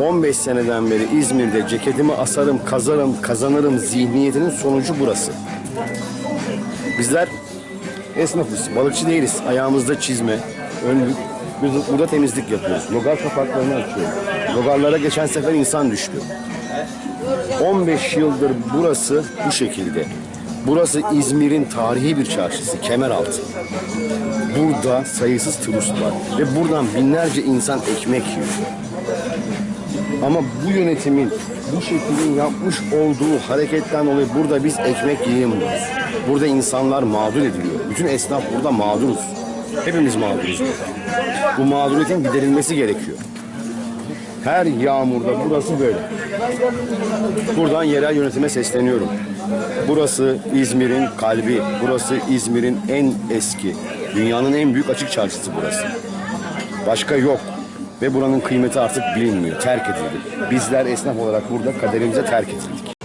...15 seneden beri İzmir'de ceketimi asarım, kazarım, kazanırım zihniyetinin sonucu burası. Bizler esnafız, balıkçı değiliz. Ayağımızda çizme, önlük. Biz burada temizlik yapıyoruz. Logar kapaklarını açıyoruz. Logarlara geçen sefer insan düştü. 15 yıldır burası bu şekilde. Burası İzmir'in tarihi bir çarşısı, Kemeraltı. Burada sayısız turist var ve buradan binlerce insan ekmek yiyor. Ama bu yönetimin bu şekilde yapmış olduğu hareketten dolayı burada biz ekmek yiyemiyoruz. Burada insanlar mağdur ediliyor. Bütün esnaf burada mağduruz. Hepimiz mağduruz. Bu mağduriyetin giderilmesi gerekiyor. Her yağmurda burası böyle. Buradan yerel yönetime sesleniyorum. Burası İzmir'in kalbi. Burası İzmir'in en eski, dünyanın en büyük açık çarşısı burası. Başka yok. Ve buranın kıymeti artık bilinmiyor. Terk edildi. Bizler esnaf olarak burada kaderimize terk edildik.